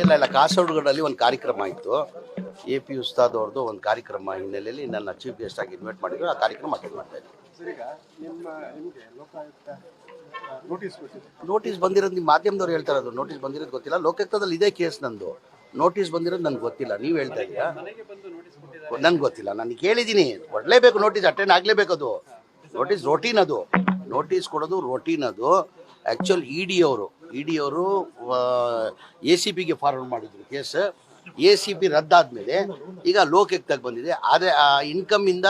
ಇಲ್ಲ ಇಲ್ಲ ಕಾಸರಗೋಡಲ್ಲಿ ಒಂದು ಕಾರ್ಯಕ್ರಮ ಇತ್ತು. ಎ ಪಿ ಉಸ್ತಾದ್ ಅವ್ರದ್ದು ಒಂದು ಕಾರ್ಯಕ್ರಮ ಹಿನ್ನೆಲೆಯಲ್ಲಿ ನನ್ನ ಚೀಫ್ ಗೆಸ್ಟ್ ಆಗಿ ಇನ್ವೈಟ್ ಮಾಡಿದ್ರು. ಆ ಕಾರ್ಯಕ್ರಮ ಅಟೆಂಡ್ ಮಾಡ್ತಾ ಇದ್ದೀನಿ ನೋಟಿಸ್ ಬಂದಿರೋದು ನಿಮ್ಮ ಮಾಧ್ಯಮದವ್ರು ಹೇಳ್ತಾ ಇರೋದು. ನೋಟಿಸ್ ಬಂದಿರೋದು ಗೊತ್ತಿಲ್ಲ. ಲೋಕಾಯುಕ್ತದಲ್ಲಿ ಇದೇ ಕೇಸ್ ನಂದು. ನೋಟಿಸ್ ಬಂದಿರೋದು ನನಗೆ ಗೊತ್ತಿಲ್ಲ. ನೀವು ಹೇಳ್ತಾ ಇದೀಯಾ ನನ್ಗೆ ಗೊತ್ತಿಲ್ಲ. ನಾನು ಕೇಳಿದ್ದೀನಿ ಕೊಡಲೇಬೇಕು ನೋಟಿಸ್ ಅಟೆಂಡ್ ಆಗಲೇಬೇಕು ಅದು. ನೋಟಿಸ್ ರೋಟೀನ್ ಅದು. ನೋಟಿಸ್ ಕೊಡೋದು ರೋಟೀನ್ ಅದು. ಆ್ಯಕ್ಚುಲ್ ಇ ಡಿ ಅವರು. ಇ ಡಿ ಅವರು ಎ ಸಿ ಪಿಗೆ ಫಾರ್ವರ್ಡ್ ಮಾಡಿದ್ರು ಕೇಸ್. ಎ ಸಿ ಪಿ ರದ್ದಾದ್ಮೇಲೆ ಈಗ ಲೋಕಾಯುಕ್ತಕ್ಕೆ ಬಂದಿದೆ. ಆದಾಯ ಇನ್ಕಮಿಂದ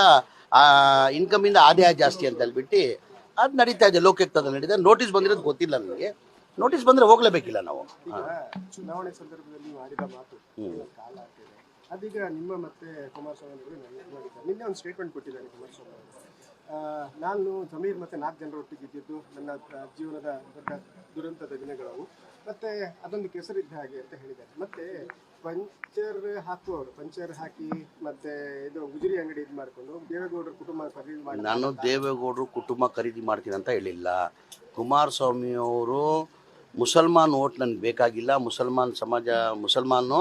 ಇನ್ಕಮಿಂದ ಆದಾಯ ಜಾಸ್ತಿ ಅಂತ ಹೇಳ್ಬಿಟ್ಟು ಅದು ನಡೀತಾ ಇದೆ ಲೋಕಾಯುಕ್ತದಲ್ಲಿ ನಡೀತಾ ನೋಟಿಸ್ ಬಂದಿರೋದು ಗೊತ್ತಿಲ್ಲ ನನಗೆ. ನೋಟಿಸ್ ಬಂದರೆ ಹೋಗಲೇಬೇಕಿಲ್ಲ ನಾವು. ಚುನಾವಣೆ ಸಂದರ್ಭದಲ್ಲಿ ಆಡಿದ ಮಾತು ಅದೀಗ ನಿಮ್ಮ ಮತ್ತೆ ಕುಮಾರಸ್ವಾಮಿ ಅವರು ನೆನ್ನೆ ಒಂದು ಸ್ಟೇಟ್ಮೆಂಟ್ ಕೊಟ್ಟಿದ್ದಾರೆ ಕುಮಾರಸ್ವಾಮಿ ಅವರು. ಆ, ನಾನು ಸಮೀರ್ ಮತ್ತೆ ನಾಲ್ಕು ಜನರ ಒಟ್ಟಿಗೆ ಇದ್ದಿದ್ದು. ನನ್ನ ಜೀವನದ ದೊಡ್ಡ ದುರಂತದ ದಿನಗಳವು ಮತ್ತೆ ಅದೊಂದು ಕೆಸರಿದ್ದ ಹಾಗೆ ಅಂತ ಹೇಳಿದ್ದಾರೆ. ಮತ್ತೆ ಪಂಚರ್ ಹಾಕುವವರು, ಪಂಚರ್ ಹಾಕಿ ಮತ್ತೆ ಇದು ಗುಜರಿ ಅಂಗಡಿ ಇದು ಮಾಡಿಕೊಂಡು ದೇವೇಗೌಡರ ಕುಟುಂಬ ಖರೀದಿ ಮಾಡಿ ನಾನು ದೇವೇಗೌಡರು ಕುಟುಂಬ ಖರೀದಿ ಮಾಡ್ತೀನಿ ಅಂತ ಹೇಳಿಲ್ಲ. ಕುಮಾರಸ್ವಾಮಿ ಅವರು ಮುಸಲ್ಮಾನ್ ಓಟ್ ನನಗೆ ಬೇಕಾಗಿಲ್ಲ. ಮುಸಲ್ಮಾನ್ ಸಮಾಜ, ಮುಸಲ್ಮಾನು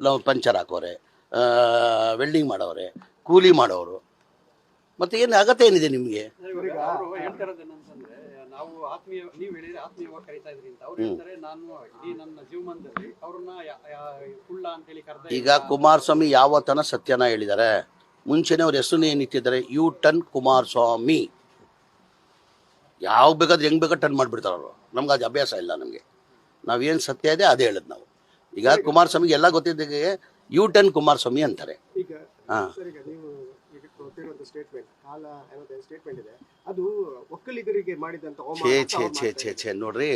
ನಾವು ಪಂಚರ್ ಹಾಕೋರೆ ವೆಲ್ಡಿಂಗ್ ಮಾಡೋರೆ ಕೂಲಿ ಮಾಡೋರು. ಮತ್ತು ಏನು ಅಗತ್ಯ ಏನಿದೆ ನಿಮಗೆ? ಅವರು ಹೇಳ್ತಿರೋದು ಏನಂತಂದ್ರೆ ನಾವು ಆತ್ಮೀಯ ನೀವು ಹೇಳಿದ್ರೆ ಆತ್ಮೀಯವಾಗಿ ಕರಿತಾ ಇದ್ರಿ ಅಂತ. ಅವ್ರು ಹೇಳ್ತಾರೆ ನಾನು ಇಡೀ ನನ್ನ ಜೀವಮಾನದಲ್ಲಿ ಅವ್ರನ್ನ ಯಾ- ಯಾ- ಕುಳ್ಳ ಅಂತೇಳಿ ಕರೆದ ಈಗ ಕುಮಾರಸ್ವಾಮಿ ಯಾವತ್ತನ ಸತ್ಯನ ಹೇಳಿದ್ದಾರೆ. ಮುಂಚೆನೇ ಅವ್ರ ಹೆಸರು ಏನಿಟ್ಟಿದ್ದಾರೆ ಯು ಟನ್ ಕುಮಾರಸ್ವಾಮಿ. ಯಾವ ಬೇಕಾದ್ರೆ ಹೆಂಗ್ ಬೇಕಾದ್ರೆ ಟನ್ ಮಾಡಿಬಿಡ್ತಾರೆ ಅವರು ನಮ್ಗೆ ಅದು ಅಭ್ಯಾಸ ಇಲ್ಲ ನಮಗೆ. ನಾವೇನು ಸತ್ಯ ಇದೆ ಅದೇ ಹೇಳೋದು ನಾವು. ಈಗ ಕುಮಾರಸ್ವಾಮಿಗೆ ಎಲ್ಲ ಗೊತ್ತಿದ್ದಕ್ಕೆ ಯು ಟೆನ್ ಕುಮಾರಸ್ವಾಮಿ ಅಂತಾರೆ. ಹಾಂ. ಛೇ ಛೇ ಛೇ ಛೇ ಛೇ ನೋಡ್ರಿ.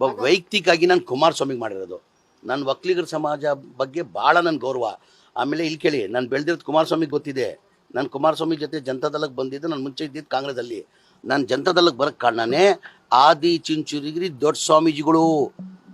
ಒಬ್ಬ ವೈಯಕ್ತಿಕಾಗಿ ನಾನು ಕುಮಾರಸ್ವಾಮಿಗೆ ಮಾಡಿರೋದು. ನನ್ನ ಒಕ್ಕಲಿಗರ ಸಮಾಜ ಬಗ್ಗೆ ಭಾಳ ನನ್ನ ಗೌರವ. ಆಮೇಲೆ ಇಲ್ಲಿ ಕೇಳಿ ನಾನು ಬೆಳೆದಿರೋದು ಕುಮಾರಸ್ವಾಮಿಗೆ ಗೊತ್ತಿದೆ. ನಾನು ಕುಮಾರಸ್ವಾಮಿ ಜೊತೆ ಜನತಾದಳಕ್ಕೆ ಬಂದಿದ್ದು ನಾನು ಮುಂಚೆ ಇದ್ದಿದ್ದು ಕಾಂಗ್ರೆಸ್ಸಲ್ಲಿ. ನಾನು ಜನತಾದಳಕ್ಕೆ ಬರೋಕ್ಕೆ ಕಾರಣನೇ ಆದಿ ಚಿಂಚುರಿಗಿರಿ ದೊಡ್ಡ ಸ್ವಾಮೀಜಿಗಳು.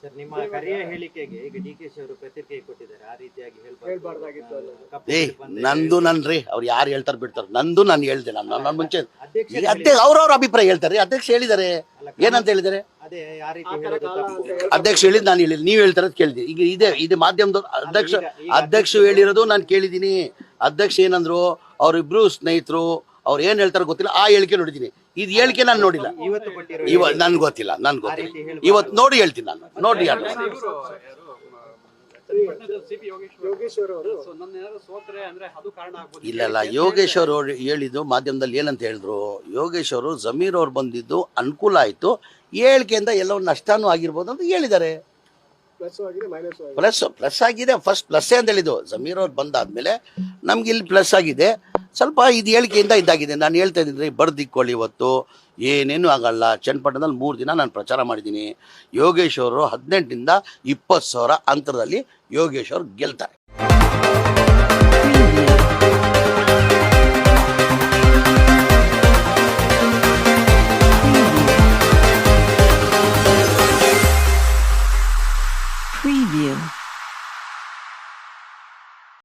ಸರ್ ನಿಮ್ಮ ಕರೆಯ ಹೇಳಿಕೆಗೆ ಈಗ ಡಿ ಕೆ ಶಿ ಅವರು ಪ್ರತಿಕ್ರಿಯೆ ಕೊಟ್ಟಿದ್ದಾರೆ ಆ ರೀತಿಯಾಗಿ ಹೇಳ್ಬಾರ್ದಾಗಿತ್ತು. ಏ ನಂದು ನನ್ ರೀ ಅವ್ರು ಯಾರು ಹೇಳ್ತಾರೆ ಬಿಡ್ತಾರೆ. ನಂದು ನಾನು ಹೇಳ್ದೆ ನಾನು ನನ್ನ ಮುಂಚೆ ಅಧ್ಯಕ್ಷ ಅವ್ರ ಅಧ್ಯಕ್ಷ ಅವ್ರವ್ರ ಅಭಿಪ್ರಾಯ ಹೇಳ್ತಾರೆ. ಅಧ್ಯಕ್ಷ ಹೇಳಿದ್ದಾರೆ. ಏನಂತ ಹೇಳಿದ್ದಾರೆ? ಅದೇ ಆ ರೀತಿ ಹೇಳೋದು ತಪ್ಪು. ಅಧ್ಯಕ್ಷ ಹೇಳಿದ್ ನಾನು ಹೇಳಿಲ್ಲ ನೀವು ಹೇಳ್ತಾರೆ ಕೇಳಿದ್ವಿ ಈಗ ಇದೆ ಇದೆ ಮಾಧ್ಯಮದ ಅಧ್ಯಕ್ಷ ಅಧ್ಯಕ್ಷ ಹೇಳಿರೋದು ನಾನು ಕೇಳಿದ್ದೀನಿ. ಅಧ್ಯಕ್ಷ ಏನಂದ್ರು ಅವ್ರಿಬ್ರು ಸ್ನೇಹಿತರು ಅವ್ರು ಏನ್ ಹೇಳ್ತಾರೆ ಗೊತ್ತಿಲ್ಲ. ಆ ಹೇಳಿಕೆ ನೋಡಿದ್ದೀನಿ. ಇದು ಹೇಳಿಕೆ ನಾನು ನೋಡಿಲ್ಲ. ಇವತ್ತು ಇವ ನನ್ಗೆ ಗೊತ್ತಿಲ್ಲ ನನ್ಗೆ ಗೊತ್ತಿಲ್ಲ. ಇವತ್ತು ನೋಡಿ ಹೇಳ್ತೀನಿ ನಾನು. ನೋಡಿ ಯಾರು. ಇವರು ಸಿ ಯೋಗೇಶ್ವರ್ ಯೋಗೇಶ್ವರ್ ಅವರು. ಸೊ ನನ್ನ ಏನಾದ್ರು ಸೋತ್ರೆ ಅಂದ್ರೆ ಅದು ಕಾರಣ ಆಗ್ಬೋದು. ಇಲ್ಲ ಇಲ್ಲ. ಯೋಗೇಶ್ ಅವರು ಹೇಳಿದ್ದು ಮಾಧ್ಯಮದಲ್ಲಿ ಏನಂತ ಹೇಳಿದ್ರು? ಯೋಗೇಶ್ ಅವರು ಜಮೀರ್ ಅವ್ರು ಬಂದಿದ್ದು ಅನುಕೂಲ ಆಯ್ತು. ಹೇಳಿಕೆಯಿಂದ ಎಲ್ಲೋ ನಷ್ಟಾನು ಆಗಿರ್ಬೋದು ಅಂತ ಹೇಳಿದ್ದಾರೆ. ಪ್ಲಸ್ ಆಗಿದೆ ಮೈನಸ್ ಆಗಿದೆ. ಪ್ಲಸ್ ಪ್ಲಸ್ ಆಗಿದೆ. ಫಸ್ಟ್ ಪ್ಲಸ್ ಅಂತ ಹೇಳಿದ್ದು. ಜಮೀರ್ ಅವ್ರು ಬಂದಾದ್ಮೇಲೆ ನಮ್ಗೆ ಇಲ್ಲಿ ಪ್ಲಸ್ ಆಗಿದೆ. ಸ್ವಲ್ಪ ಇದು ಹೇಳಿಕೆಯಿಂದ ಇದ್ದಾಗಿದೆ ನಾನು ಹೇಳ್ತಾ ಇದ್ದೀನಿ ಬರ್ದಿಕ್ಕೊಳ್ಳಿ ಇವತ್ತು. ಏನೇನು ಆಗಲ್ಲ. ಚನ್ನಪಟ್ಟಣದಲ್ಲಿ ಮೂರು ದಿನ ನಾನು ಪ್ರಚಾರ ಮಾಡಿದ್ದೀನಿ. ಯೋಗೇಶ್ವರರು ಹದಿನೆಂಟರಿಂದ ಇಪ್ಪತ್ತು ಸಾವಿರ ಅಂತರದಲ್ಲಿ ಯೋಗೇಶ್ವರ್ ಗೆಲ್ತಾರೆ.